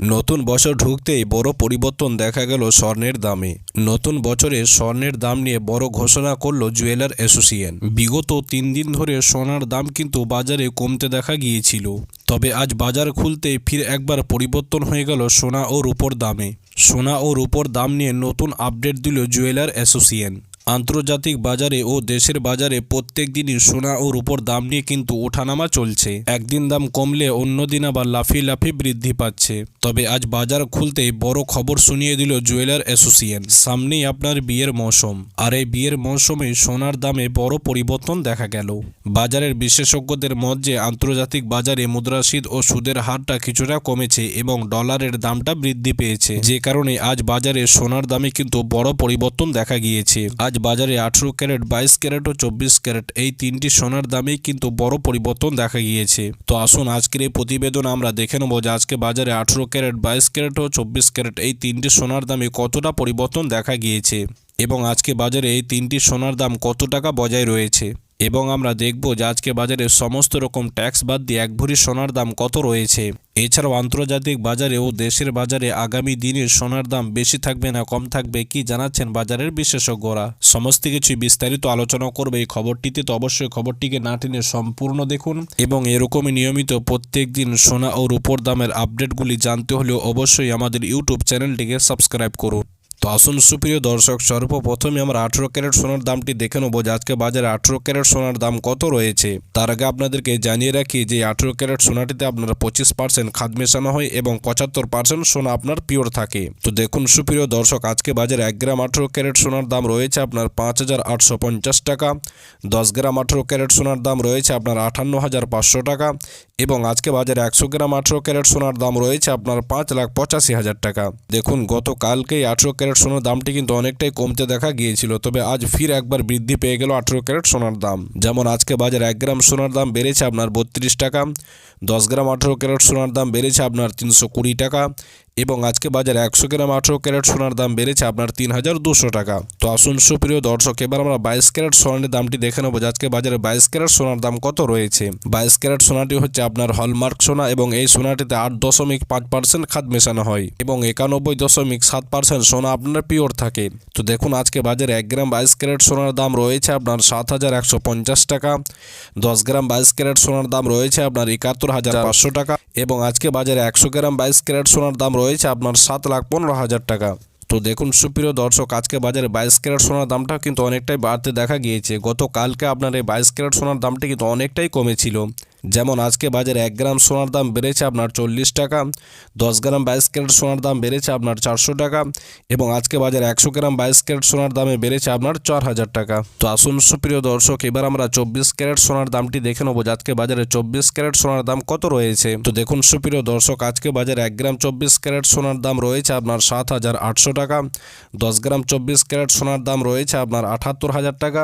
নতুন বছর ঢুকতেই বড় পরিবর্তন দেখা গেল স্বর্ণের দামে। নতুন বছরে স্বর্ণের দাম নিয়ে বড় ঘোষণা করল জুয়েলার অ্যাসোসিয়েশন। বিগত তিন দিন ধরে সোনার দাম কিন্তু বাজারে কমতে দেখা গিয়েছিল। তবে আজ বাজার খুলতেই ফির একবার পরিবর্তন হয়ে গেল সোনা ও রূপোর দামে। সোনা ও রূপোর দাম নিয়ে নতুন আপডেট দিল জুয়েলার অ্যাসোসিয়েশন। আন্তর্জাতিক বাজারে ও দেশের বাজারে প্রত্যেক দিনই সোনা ও রূপোর দাম নিয়ে কিন্তু ওঠানামা চলছে। একদিন দাম কমলে অন্য দিন আবার লাফিয়ে লাফিয়ে বৃদ্ধি পাচ্ছে। তবে আজ বাজার খুলতেই বড় খবর শুনিয়ে দিল জুয়েলার অ্যাসোসিয়েশন। সামনেই আপনার বিয়ের মৌসুম। আর এই বিয়ের মৌসুমে সোনার দামে বড় পরিবর্তন দেখা গেল। বাজারের বিশেষজ্ঞদের মত যে আন্তর্জাতিক বাজারে মুদ্রাস্ফীতি ও সুদের হারটা কিছুটা কমেছে এবং ডলারের দামটা বৃদ্ধি পেয়েছে। যে কারণে আজ বাজারে সোনার দামে কিন্তু বড় পরিবর্তন দেখা গিয়েছে। আজ বাজারে আঠেরো ক্যারেট, বাইশ ক্যারেট ও চব্বিশ ক্যারেট। এই তিনটি সোনার দামেই কিন্তু বড় পরিবর্তন দেখা গিয়েছে। তো আসুন আজকের এই প্রতিবেদন আমরা দেখে নেব যে আজকে বাজারে আঠেরো ক্যারেট, বাইশ ক্যারেট ও চব্বিশ ক্যারেট এই তিনটি সোনার দামে কতটা পরিবর্তন দেখা গিয়েছে এবং আজকে বাজারে এই তিনটি সোনার দাম কত টাকা বজায় রয়েছে। এবং আমরা দেখব যে আজকে বাজারে সমস্ত রকম ট্যাক্স বাদ দিয়ে এক ভরি সোনার দাম কত রয়েছে। এছাড়াও আন্তর্জাতিক বাজারে ও দেশের বাজারে আগামী দিনে সোনার দাম বেশি থাকবে না কম থাকবে কি জানাচ্ছেন বাজারের বিশেষজ্ঞরা। সমস্ত কিছু বিস্তারিত আলোচনা করবে এই খবরটিতে, তো অবশ্যই খবরটিকে না টেনে সম্পূর্ণ দেখুন এবং এরকমই নিয়মিত প্রত্যেক দিন সোনা ও রূপোর দামের আপডেটগুলি জানতে হলেও অবশ্যই আমাদের ইউটিউব চ্যানেলটিকে সাবস্ক্রাইব করুন। তো আসুন সুপ্রিয় দর্শক, সর্বপ্রথমে আমরা আঠেরো ক্যারেট সোনার দামটি দেখে নেব যে আজকে বাজারে আঠেরো ক্যারেট সোনার দাম কত রয়েছে। তার আগে আপনাদেরকে জানিয়ে রাখি যে আঠেরো ক্যারেট সোনাটিতে আপনার পঁচিশ পার্সেন্ট খাদ মেশানো হয় এবং পঁচাত্তর পার্সেন্ট সোনা আপনার পিওর থাকে। তো দেখুন সুপ্রিয় দর্শক, আজকে বাজারে এক গ্রাম আঠেরো ক্যারেট সোনার দাম রয়েছে আপনার পাঁচ হাজার আটশো পঞ্চাশ টাকা, দশ গ্রাম আঠেরো ক্যারেট সোনার দাম রয়েছে আপনার আঠান্ন হাজার পাঁচশো টাকা এবং আজকে বাজারে একশো গ্রাম আঠেরো ক্যারেট সোনার দাম রয়েছে আপনার পাঁচ লাখ পঁচাশি হাজার টাকা। দেখুন গতকালকেই আঠেরো ক্যারেট সোনার দামটি কিন্তু অনেকটাই কমতে দেখা গিয়েছিল, তবে আজ ফির একবার বৃদ্ধি পেয়ে গেল আঠেরো ক্যারেট সোনার দাম। যেমন আজকে বাজার এক গ্রাম সোনার দাম বেড়েছে আপনার বত্রিশ টাকা, দশ গ্রাম আঠেরো ক্যারেট সোনার দাম বেড়েছে আপনার তিনশো কুড়ি টাকা। এবং আজকে বাজারে একশো গ্রাম আঠেরো ক্যারেট সোনার দাম বেড়েছে আপনার তিন হাজার দুশো টাকা। তো আসুন সুপ্রিয় দর্শক, এবার আমরা বাইশ ক্যারেট সোনার দামটি দেখে নেব আজকে বাজারে বাইশ ক্যারেট সোনার দাম কত রয়েছে। বাইশ ক্যারেট সোনাটি হচ্ছে আপনার হলমার্ক সোনা এবং এই সোনাটিতে আট দশমিক পাঁচ পার্সেন্ট খাদ মেশানো হয় এবং একানব্বই দশমিক সাত পার্সেন্ট সোনা আপনার পিওর থাকে। তো দেখুন আজকে বাজারে এক গ্রাম বাইশ ক্যারেট সোনার দাম রয়েছে আপনার সাত হাজার একশো পঞ্চাশ টাকা, দশ গ্রাম বাইশ ক্যারেট সোনার দাম রয়েছে আপনার একাত্তর হাজার পাঁচশো টাকা এবং আজকে বাজারে একশো গ্রাম বাইশ ক্যারেট সোনার দাম রয়েছে আপনার সাত লাখ পনেরো হাজার টাকা। তো দেখুন, সুপ্রিয় দর্শক, আজকে বাজারে বাইশ ক্যারেট সোনার দামটা কিন্তু অনেকটাই বাড়তে দেখা গিয়েছে। গতকালকে আপনার এই বাইশ ক্যারেট সোনার দামটা কিন্তু অনেকটাই কমেছিল। যেমন আজকে বাজারে এক গ্রাম সোনার দাম বেড়েছে আপনার চল্লিশ টাকা, দশ গ্রাম বাইশ ক্যারেট সোনার দাম বেড়েছে আপনার চারশো টাকা এবং আজকে বাজারে একশো গ্রাম বাইশ ক্যারেট সোনার দামে বেড়েছে আপনার চার হাজার টাকা। তো আসুন সুপ্রিয় দর্শক, এবার আমরা চব্বিশ ক্যারেট সোনার দামটি দেখে নেব আজকে বাজারে চব্বিশ ক্যারেট সোনার দাম কত রয়েছে। তো দেখুন সুপ্রিয় দর্শক, আজকে বাজারে এক গ্রাম চব্বিশ ক্যারেট সোনার দাম রয়েছে আপনার সাত হাজার আটশো টাকা, দশ গ্রাম চব্বিশ ক্যারেট সোনার দাম রয়েছে আপনার আটাত্তর হাজার টাকা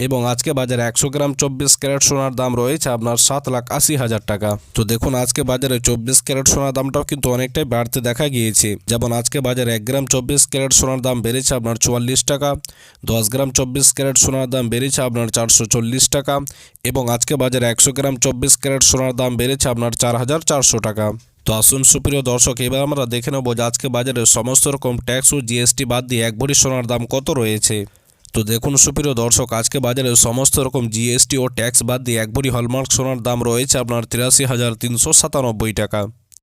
এবং আজকে বাজারে একশো গ্রাম চব্বিশ ক্যারেট সোনার দাম রয়েছে আপনার সাত লাখ আশি হাজার টাকা। তো দেখুন, আজকে বাজারে চব্বিশ ক্যারেট সোনার দামটাও কিন্তু অনেকটাই বাড়তে দেখা গিয়েছে। যেমন আজকে বাজারে এক গ্রাম চব্বিশ ক্যারেট সোনার দাম বেড়েছে আপনার চুয়াল্লিশ টাকা, দশ গ্রাম চব্বিশ ক্যারেট সোনার দাম বেড়েছে আপনার চারশো চল্লিশ টাকা এবং আজকে বাজারে একশো গ্রাম চব্বিশ ক্যারেট সোনার দাম বেড়েছে আপনার চার হাজার চারশো টাকা। তো আসুন, সুপ্রিয় দর্শক, এবার আমরা দেখে নেব যে আজকে বাজারে সমস্ত রকম ট্যাক্স ও জিএসটি বাদ দিয়ে এক ভরি সোনার দাম কত রয়েছে। তো দেখুন, সুপ্রিয় দর্শক, আজকে বাজারে সমস্ত রকম জিএসটি ও ট্যাক্স বাদ দিয়ে এক ভরি হলমার্ক সোনার দাম রয়েছে আপনার তিরাশি হাজার তিনশো সাতানব্বই টাকা।